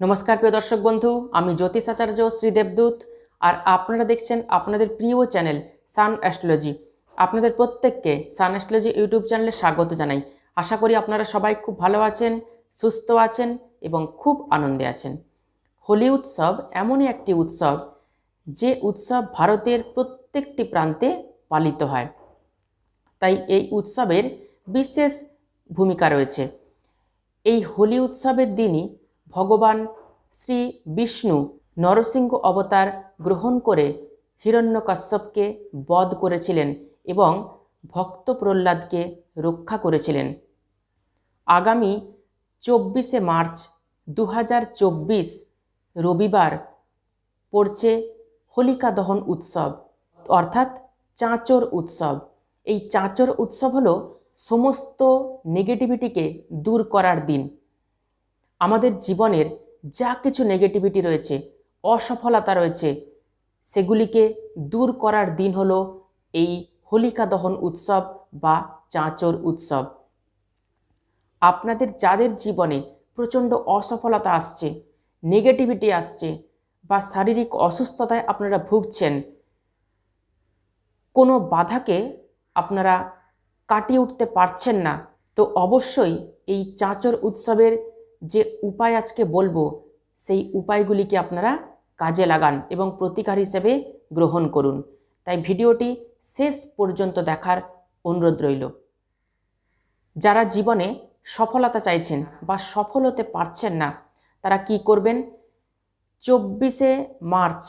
নমস্কার প্রিয় দর্শক বন্ধু, আমি জ্যোতিষ আচার্য শ্রীদেবদূত আর আপনারা দেখছেন আপনাদের প্রিয় চ্যানেল সান অ্যাস্ট্রোলজি। আপনাদের প্রত্যেককে সান অ্যাস্ট্রোলজি ইউটিউব চ্যানেলে স্বাগত জানাই। আশা করি আপনারা সবাই খুব ভালো আছেন, সুস্থ আছেন এবং খুব আনন্দে আছেন। হোলি উৎসব এমনই একটি উৎসব যে উৎসব ভারতের প্রত্যেকটি প্রান্তে পালিত হয়। তাই এই উৎসবের বিশেষ ভূমিকা রয়েছে। এই হোলি উৎসবের দিনই ভগবান শ্রী বিষ্ণু নরসিংহ অবতার গ্রহণ করে হিরণ্যকাশ্যপকে বধ করেছিলেন এবং ভক্ত প্রহ্লাদকে রক্ষা করেছিলেন। আগামী চব্বিশে মার্চ দু হাজার চব্বিশ রবিবার পড়ছে হোলিকা দহন উৎসব, অর্থাৎ চাঁচর উৎসব। এই চাঁচর উৎসব হলো সমস্ত নেগেটিভিটিকে দূর করার দিন। আমাদের জীবনের যা কিছু নেগেটিভিটি রয়েছে, অসফলতা রয়েছে, সেগুলিকে দূর করার দিন হলো এই হোলিকা দহন উৎসব বা চাঁচর উৎসব। আপনাদের যাদের জীবনে প্রচণ্ড অসফলতা আসছে নেগেটিভিটি আসছে বা শারীরিক অসুস্থতায় আপনারা ভুগছেন, কোনো বাধাকে আপনারা কাটিয়ে উঠতে পারছেন না, তো অবশ্যই এই চাঁচর উৎসবের যে উপায় আজকে বলব, সেই উপায়গুলিকে আপনারা কাজে লাগান এবং প্রতিকার হিসেবে গ্রহণ করুন। তাই ভিডিওটি শেষ পর্যন্ত দেখার অনুরোধ রইল। যারা জীবনে সফলতা চাইছেন বা সফল হতে পারছেন না, তারা কি করবেন? চব্বিশে মার্চ,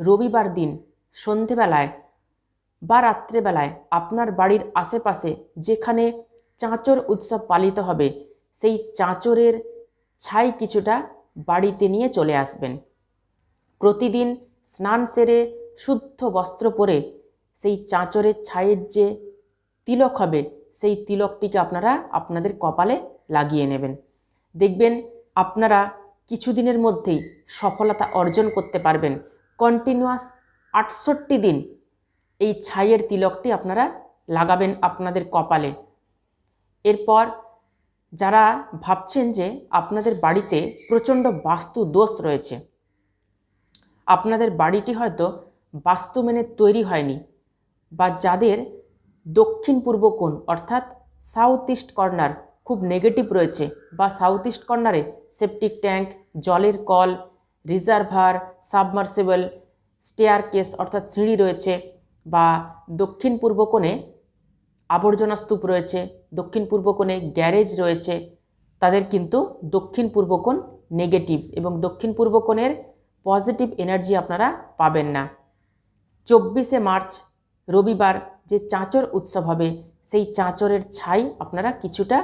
রবিবার দিন, সন্ধেবেলায় বা রাত্রেবেলায় আপনার বাড়ির আশেপাশে যেখানে চাঁচর উৎসব পালিত হবে সেই চাঁচরের ছাই কিছুটা বাড়িতে নিয়ে চলে আসবেন। প্রতিদিন স্নান সেরে শুদ্ধ বস্ত্র পরে সেই চাঁচরের ছাইয়ের যে তিলক হবে, সেই তিলকটিকে আপনারা আপনাদের কপালে লাগিয়ে নেবেন। দেখবেন আপনারা কিছুদিনের মধ্যেই সফলতা অর্জন করতে পারবেন। কন্টিনিউয়াস আটষট্টি দিন এই ছাইয়ের তিলকটি আপনারা লাগাবেন আপনাদের কপালে। এরপর যারা ভাবছেন যে আপনাদের বাড়িতে প্রচণ্ড বাস্তু দোষ রয়েছে, আপনাদের বাড়িটি হয়তো বাস্তু মেনে তৈরি হয়নি বা যাদের দক্ষিণ পূর্ব কোণ অর্থাৎ সাউথ ইস্ট কর্নার খুব নেগেটিভ রয়েছে বা সাউথ ইস্ট কর্নারে সেপটিক ট্যাঙ্ক জলের কল রিজার্ভার সাবমার্সেবল স্টেয়ার কেস অর্থাৎ সিঁড়ি রয়েছে বা দক্ষিণ পূর্ব কোণে আবর্জনা স্তূপ রয়েছে, দক্ষিণ পূর্ব কোণে গ্যারেজ রয়েছে, তাদের কিন্তু দক্ষিণ পূর্ব কোণ নেগেটিভ এবং দক্ষিণ পূর্ব কোণের পজিটিভ এনার্জি আপনারা পাবেন না। চব্বিশে মার্চ, রবিবার যে চাঁচর উৎসব হবে, সেই চাঁচরের ছাই আপনারা কিছুটা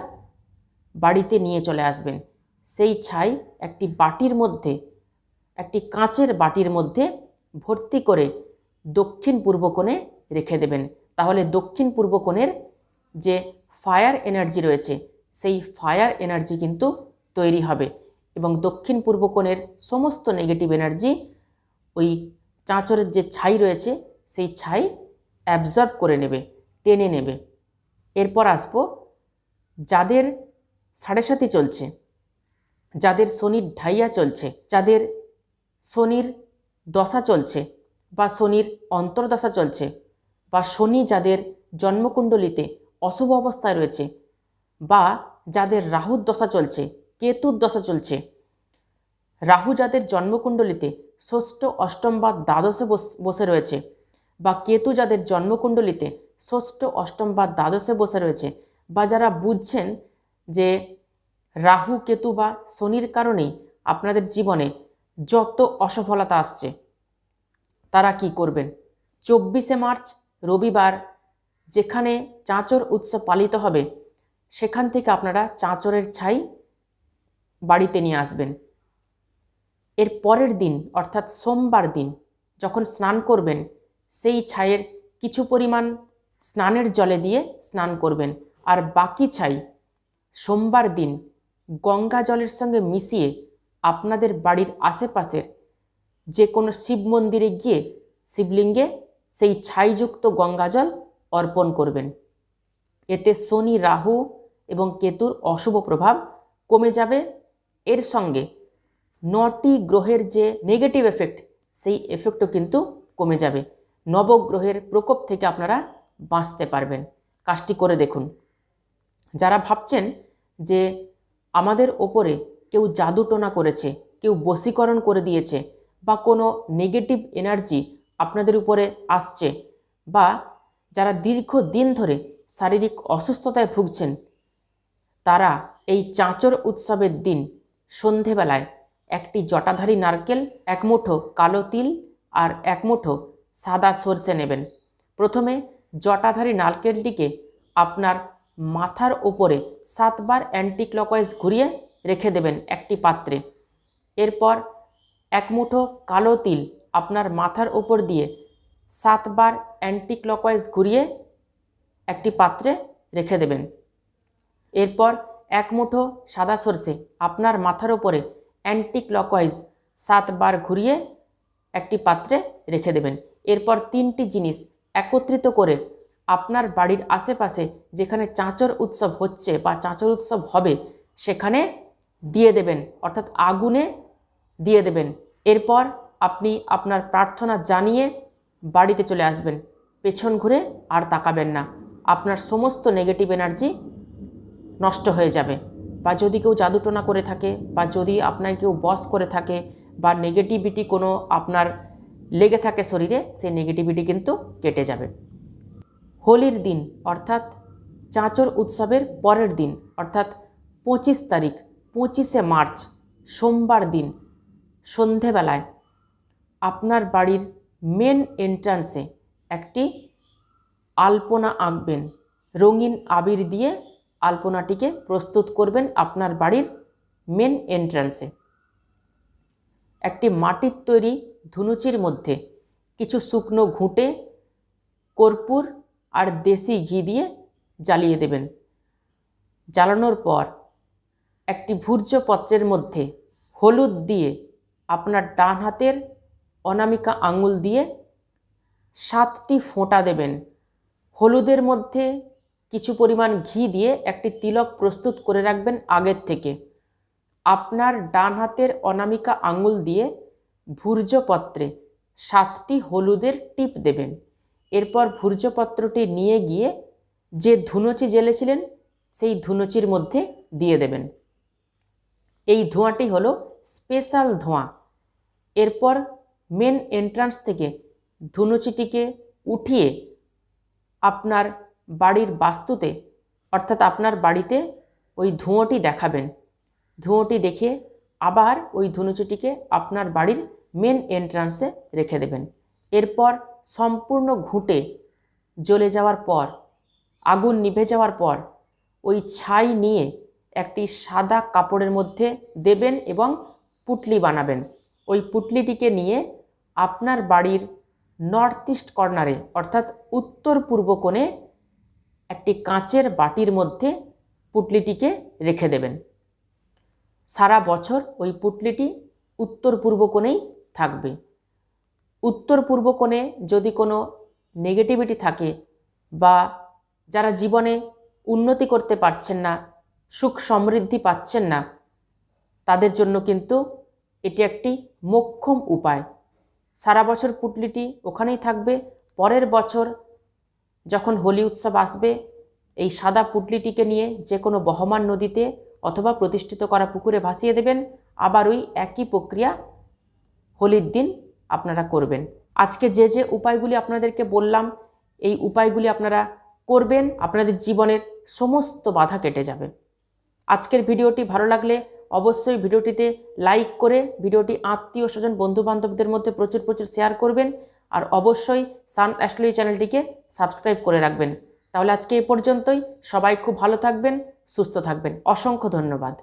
বাড়িতে নিয়ে চলে আসবেন। সেই ছাই একটি বাটির মধ্যে, একটি কাঁচের বাটির মধ্যে ভর্তি করে দক্ষিণ পূর্ব কোণে রেখে দেবেন। তাহলে দক্ষিণ পূর্ব কোণের যে ফায়ার এনার্জি রয়েছে, সেই ফায়ার এনার্জি কিন্তু তৈরি হবে। এবং দক্ষিণ পূর্ব কোণের সমস্ত নেগেটিভ এনার্জি ওই চাঁচরের যে ছাই রয়েছে, সেই ছাই অ্যাবজর্ব করে নেবে, টেনে নেবে। এরপর আসব যাদের সাড়ে সাথী চলছে, যাদের শনির ঢাইয়া চলছে, যাদের শনির দশা চলছে বা শনির অন্তর্দশা চলছে বা শনি যাদের জন্মকুণ্ডলিতে অশুভ অবস্থায় রয়েছে বা যাদের রাহুর দশা চলছে, কেতুর দশা চলছে, রাহু যাদের জন্মকুণ্ডলিতে ষষ্ঠ, অষ্টম বা দ্বাদশে বসে রয়েছে বা কেতু যাদের জন্মকুণ্ডলিতে ষষ্ঠ, অষ্টম বা দ্বাদশে বসে রয়েছে বা যারা বুঝছেন যে রাহু, কেতু বা শনির কারণেই আপনাদের জীবনে যত অসফলতা আসছে, তারা কি করবেন? চব্বিশে মার্চ রবিবার যেখানে চাঁচর উৎসব পালিত হবে, সেখান থেকে আপনারা চাঁচরের ছাই বাড়িতে নিয়ে আসবেন। এর পরের দিন, অর্থাৎ সোমবার দিন, যখন স্নান করবেন, সেই ছাইয়ের কিছু পরিমাণ স্নানের জলে দিয়ে স্নান করবেন। আর বাকি ছাই সোমবার দিন গঙ্গা জলের সঙ্গে মিশিয়ে আপনাদের বাড়ির আশেপাশের যে কোনো শিব মন্দিরে গিয়ে শিবলিঙ্গে সেই ছাইযুক্ত গঙ্গাজল অর্পণ করবেন। এতে শনি, রাহু এবং কেতুর অশুভ প্রভাব কমে যাবে। এর সঙ্গে নটি গ্রহের যে নেগেটিভ এফেক্ট সেই এফেক্টও কিন্তু কমে যাবে। নবগ্রহের প্রকোপ থেকে আপনারা বাঁচতে পারবেন। কাজটি করে দেখুন। যারা ভাবছেন যে আমাদের ওপরে কেউ জাদুটোনা করেছে, কেউ বশীকরণ করে দিয়েছে বা কোনো নেগেটিভ এনার্জি আপনাদের উপরে আসছে বা যারা দীর্ঘ দিন ধরে শারীরিক অসুস্থতায় ভুগছেন, তারা এই চাঁচর উৎসবের দিন সন্ধেবেলায় একটি জটাধারী নারকেল, এক মুঠো কালো তিল আর এক মুঠো সাদা সর্ষে নেবেন। প্রথমে জটাধারী নারকেলটিকে আপনার মাথার ওপরে সাতবার অ্যান্টি ক্লকওয়াইজ ঘুরিয়ে রেখে দেবেন একটি পাত্রে। এরপর এক মুঠো কালো তিল আপনার মাথার ওপর দিয়ে সাতবার অ্যান্টি ক্লকওয়াইজ ঘুরিয়ে একটি পাত্রে রেখে দেবেন। এরপর এক মুঠো সাদা সর্ষে আপনার মাথার ওপরে অ্যান্টি ক্লকওয়াইজ সাতবার ঘুরিয়ে একটি পাত্রে রেখে দেবেন। এরপর তিনটি জিনিস একত্রিত করে আপনার বাড়ির আশেপাশে যেখানে চাঁচর উৎসব হচ্ছে বা চাঁচর উৎসব হবে, সেখানে দিয়ে দেবেন, অর্থাৎ আগুনে দিয়ে দেবেন। এরপর আপনি আপনার প্রার্থনা জানিয়ে বাড়িতে চলে আসবেন। পেছন ঘুরে আর তাকাবেন না। আপনার সমস্ত নেগেটিভ এনার্জি নষ্ট হয়ে যাবে। বা যদি কেউ জাদুটোনা করে থাকে, বা যদি আপনাকে কেউ বস করে থাকে, বা নেগেটিভিটি কোনো আপনার লেগে থাকে শরীরে, সেই নেগেটিভিটি কিন্তু কেটে যাবে। হোলির দিন, অর্থাৎ চাঁচর উৎসবের পরের দিন, অর্থাৎ পঁচিশ তারিখ, পঁচিশে মার্চ, সোমবার দিন, সন্ধেবেলায় আপনার বাড়ির মেন এন্ট্রান্সে একটি আলপনা আঁকবেন। রঙিন আবির দিয়ে আলপনাটিকে প্রস্তুত করবেন আপনার বাড়ির মেন এন্ট্রান্সে। একটি মাটির তৈরি ধুনুচির মধ্যে কিছু শুকনো ঘুঁটে, কর্পূর আর দেশি ঘি দিয়ে জ্বালিয়ে দেবেন। জ্বালানোর পর একটি ভূর্জপত্রের মধ্যে হলুদ দিয়ে আপনার ডান হাতের অনামিকা আঙুল দিয়ে সাতটি ফোঁটা দেবেন। হলুদের মধ্যে কিছু পরিমাণ ঘি দিয়ে একটি তিলক প্রস্তুত করে রাখবেন আগের থেকে। আপনার ডান হাতের অনামিকা আঙুল দিয়ে ভূর্জপত্রে সাতটি হলুদের টিপ দেবেন। এরপর ভূর্জপত্রটি নিয়ে গিয়ে যে ধুনুচি জ্বেলেছিলেন সেই ধুনুচির মধ্যে দিয়ে দেবেন। এই ধোঁয়াটি হলো স্পেশাল ধোঁয়া। এরপর মেন এন্ট্রান্স থেকে ধুনুচিটিকে উঠিয়ে আপনার বাড়ির বাস্তুতে, অর্থাৎ আপনার বাড়িতে ওই ধুঁয়োটি দেখাবেন। ধুঁয়োটি দেখে আবার ওই ধুনুচিটিকে আপনার বাড়ির মেন এন্ট্রান্সে রেখে দেবেন। এরপর সম্পূর্ণ ঘুঁটে জ্বলে যাওয়ার পর, আগুন নিভে যাওয়ার পর, ওই ছাই নিয়ে একটি সাদা কাপড়ের মধ্যে দেবেন এবং পুটলি বানাবেন। ওই পুটলিটিকে নিয়ে আপনার বাড়ির নর্থ ইস্ট কর্নারে অর্থাৎ উত্তর পূর্ব কোণে একটি কাঁচের বাটির মধ্যে পুটলিটিকে রেখে দেবেন। সারা বছর ওই পুটলিটি উত্তর পূর্ব কোণেই থাকবে। উত্তর পূর্ব কোণে যদি কোনো নেগেটিভিটি থাকে বা যারা জীবনে উন্নতি করতে পারছেন না, সুখ সমৃদ্ধি পাচ্ছেন না, তাদের জন্য কিন্তু এটি একটি মোক্ষম উপায়। সারা বছর পুটলিটি ওখানেই থাকবে। পরের বছর যখন হোলি উৎসব আসবে, এই সাদা পুটলিটিকে নিয়ে যে কোনো বহমান নদীতে অথবা প্রতিষ্ঠিত করা পুকুরে ভাসিয়ে দেবেন। আবার ওই একই প্রক্রিয়া হোলির দিন আপনারা করবেন। আজকে যে যে উপায়গুলি আপনাদেরকে বললাম, এই উপায়গুলি আপনারা করবেন, আপনাদের জীবনের সমস্ত বাধা কেটে যাবে। আজকের ভিডিওটি ভালো লাগলে অবশ্যই ভিডিওটিতে লাইক করে ভিডিওটি আত্মীয় স্বজন, বন্ধুবান্ধবদের মধ্যে প্রচুর প্রচুর শেয়ার করবেন। আর অবশ্যই সান অ্যাস্ট্রোলজি চ্যানেলটিকে সাবস্ক্রাইব করে রাখবেন। তাহলে আজকে এ পর্যন্তই। সবাই খুব ভালো থাকবেন, সুস্থ থাকবেন। অসংখ্য ধন্যবাদ।